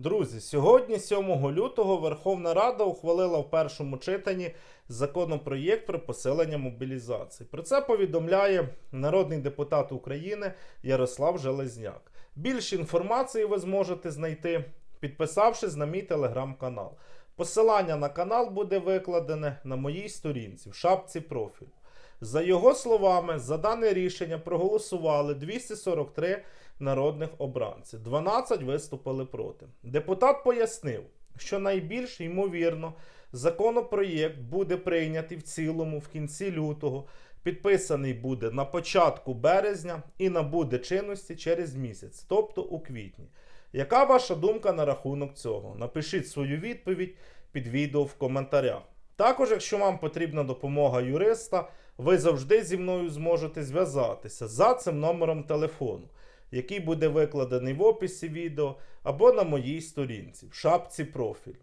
Друзі, сьогодні, 7 лютого, Верховна Рада ухвалила в першому читанні законопроєкт про посилення мобілізації. Про це повідомляє народний депутат України Ярослав Железняк. Більше інформації ви зможете знайти, підписавшись на мій телеграм-канал. Посилання на канал буде викладене на моїй сторінці в шапці профілю. За його словами, за дане рішення проголосували 243 народних обранців, 12 виступили проти. Депутат пояснив, що найбільш ймовірно законопроєкт буде прийнятий в цілому в кінці лютого, підписаний буде на початку березня і набуде чинності через місяць, тобто у квітні. Яка ваша думка на рахунок цього? Напишіть свою відповідь під відео в коментарях. Також, якщо вам потрібна допомога юриста, ви завжди зі мною зможете зв'язатися за цим номером телефону, який буде викладений в описі відео або на моїй сторінці в шапці профілю.